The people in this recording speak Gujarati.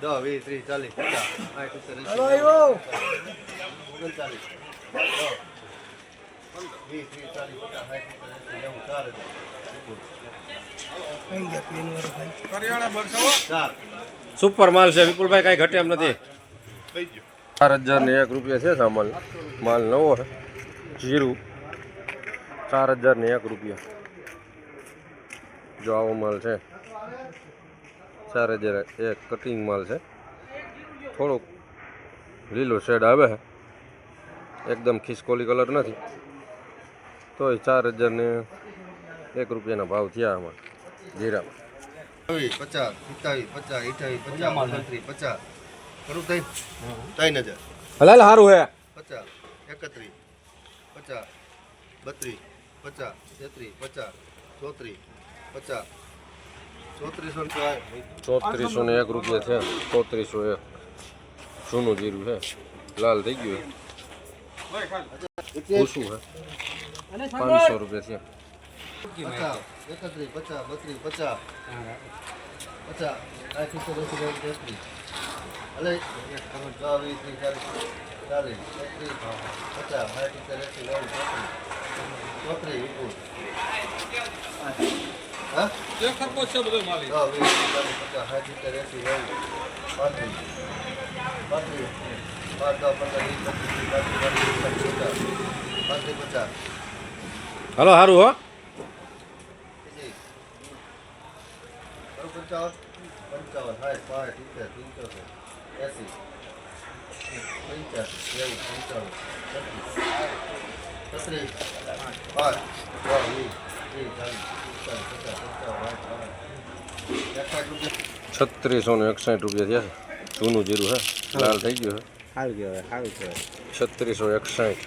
દસ વીસ ત્રીસ ચાલીસ પચાસ વીસ ત્રીસ ચાલીસ પચાસ સાઠ સુપર માલ છે, વિપુલભાઈ, કાંઈ ઘટે એમ નથી. ચાર હજાર ને એક રૂપિયા છે સામાન. માલ નવો છે, જીરું. ચાર હજાર ને એક રૂપિયા. જો આવો માલ છે. ચાર હજાર એક કટિંગ માલ છે. થોડોક લીલો શેડ આવે છે. એકદમ ખિસકોલી કલર નથી. તોય ચાર હજાર ને એક રૂપિયાના ભાવ થયા આમાં. જીરામાં પચાસ સિત્તાવીસ પચાસ અઠાવીસ પચાસ ઓગણત્રીસ પચાસ. કરું તઈ ત્રણ હજાર. હલાલ સારું હે. પચાસ એકત્રીસ પચાસ બત્રીસ પચાસ તેત્રીસ પચાસ ચોત્રીસ પચાસ. ચોત્રીસો ને એક રૂપિયા છે. ચોત્રીસો એક. જૂનું જીરું છે લાલ થઈ ગયું પૂછું હે. પાંચસો રૂપિયા છે. પચાસ એકત્રીસ પચાસ બત્રીસ પચાસ પચાસ આ સિત્તેર એંસી નેવું તેત્રીસ અલે દસ વીસ ત્રીસ ચાલીસ ચાલીસ એકત્રીસ પચાસ સાઠ સિત્તેર એંસી નેવું ચોત્રીસ ચોત્રીસ વિપુલ હા દસ વીસ ત્રીસ ચાલીસ પચાસ સાઠ સિત્તેર એંસી નેવું પાંત્રીસ પાંત્રીસ પાંચ દસ પંદર વીસ પચીસ ત્રીસ પાંત્રીસ પાંત્રીસ પચાસ પાંત્રીસ પચાસ હલો સારું હો પંચાવન. પંચાવન સાઠ પાંચ સિત્તેર પંચોતેર એંસી પંચ્યાસી નેવું પંચાણું છત્રીસ છત્રીસ પાંચ છ વીસ ત્રીસ ચાલીસ પિસ્તાલીસ પચાસ પંચાવન સાઠ પાંચ એકસાઠ છત્રીસો ને એકસાઠ રૂપિયા થયા છે. જૂનું જીરું હે? લાલ થઈ ગયું સારું કહેવાય સારું કહેવાય. છે છત્રીસો એકસાઠ.